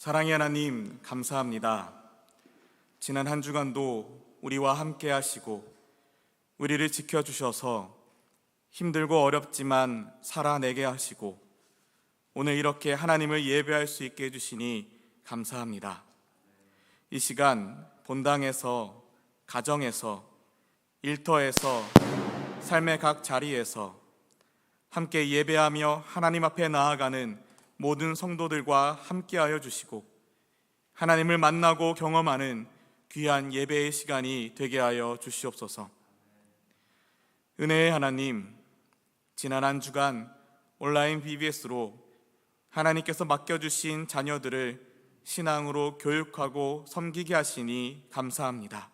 사랑의 하나님, 감사합니다. 지난 한 주간도 우리와 함께 하시고, 우리를 지켜주셔서 힘들고 어렵지만 살아내게 하시고, 오늘 이렇게 하나님을 예배할 수 있게 해주시니 감사합니다. 이 시간 본당에서, 가정에서, 일터에서, 삶의 각 자리에서 함께 예배하며 하나님 앞에 나아가는 모든 성도들과 함께하여 주시고 하나님을 만나고 경험하는 귀한 예배의 시간이 되게 하여 주시옵소서. 은혜의 하나님, 지난 한 주간 온라인 BBS로 하나님께서 맡겨주신 자녀들을 신앙으로 교육하고 섬기게 하시니 감사합니다.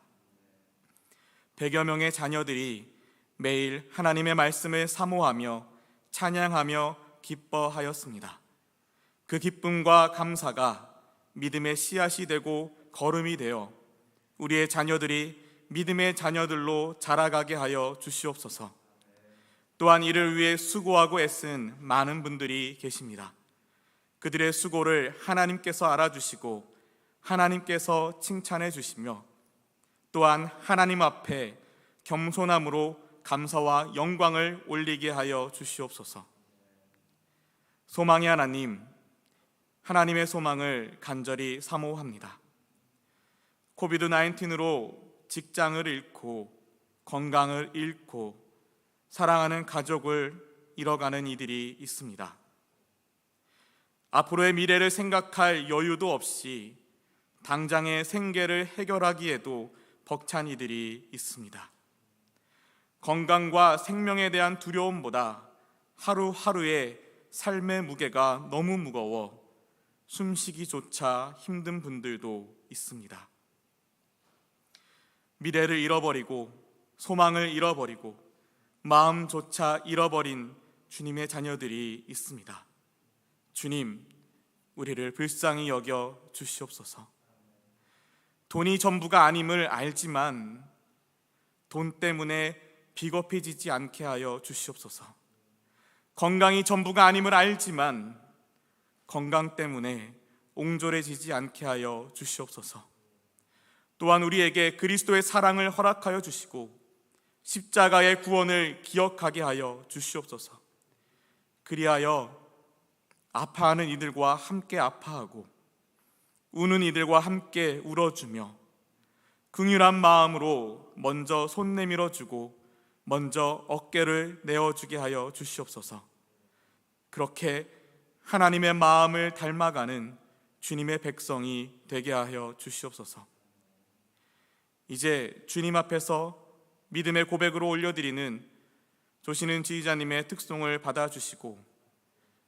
100여 명의 자녀들이 매일 하나님의 말씀을 사모하며 찬양하며 기뻐하였습니다. 그 기쁨과 감사가 믿음의 씨앗이 되고 걸음이 되어 우리의 자녀들이 믿음의 자녀들로 자라가게 하여 주시옵소서. 또한 이를 위해 수고하고 애쓴 많은 분들이 계십니다. 그들의 수고를 하나님께서 알아주시고 하나님께서 칭찬해 주시며 또한 하나님 앞에 겸손함으로 감사와 영광을 올리게 하여 주시옵소서. 소망의 하나님, 하나님의 소망을 간절히 사모합니다. 코비드 19으로 직장을 잃고 건강을 잃고 사랑하는 가족을 잃어가는 이들이 있습니다. 앞으로의 미래를 생각할 여유도 없이 당장의 생계를 해결하기에도 벅찬 이들이 있습니다. 건강과 생명에 대한 두려움보다 하루하루의 삶의 무게가 너무 무거워 숨쉬기조차 힘든 분들도 있습니다. 미래를 잃어버리고 소망을 잃어버리고 마음조차 잃어버린 주님의 자녀들이 있습니다. 주님, 우리를 불쌍히 여겨 주시옵소서. 돈이 전부가 아님을 알지만 돈 때문에 비겁해지지 않게 하여 주시옵소서. 건강이 전부가 아님을 알지만 건강 때문에 옹졸해지지 않게 하여 주시옵소서. 또한 우리에게 그리스도의 사랑을 허락하여 주시고 십자가의 구원을 기억하게 하여 주시옵소서. 그리하여 아파하는 이들과 함께 아파하고 우는 이들과 함께 울어주며 긍휼한 마음으로 먼저 손 내밀어 주고 먼저 어깨를 내어 주게 하여 주시옵소서. 그렇게 하나님의 마음을 닮아가는 주님의 백성이 되게 하여 주시옵소서. 이제 주님 앞에서 믿음의 고백으로 올려드리는 조시는 지휘자님의 특송을 받아주시고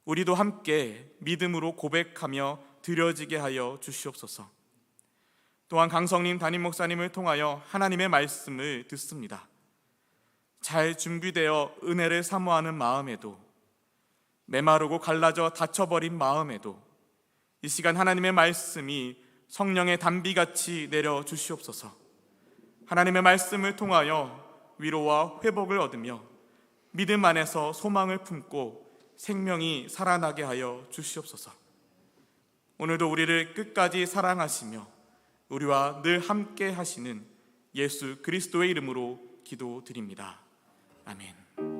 우리도 함께 믿음으로 고백하며 드려지게 하여 주시옵소서. 또한 강성님 담임 목사님을 통하여 하나님의 말씀을 듣습니다. 잘 준비되어 은혜를 사모하는 마음에도 메마르고 갈라져 다쳐버린 마음에도 이 시간 하나님의 말씀이 성령의 단비같이 내려 주시옵소서. 하나님의 말씀을 통하여 위로와 회복을 얻으며 믿음 안에서 소망을 품고 생명이 살아나게 하여 주시옵소서. 오늘도 우리를 끝까지 사랑하시며 우리와 늘 함께 하시는 예수 그리스도의 이름으로 기도드립니다. 아멘.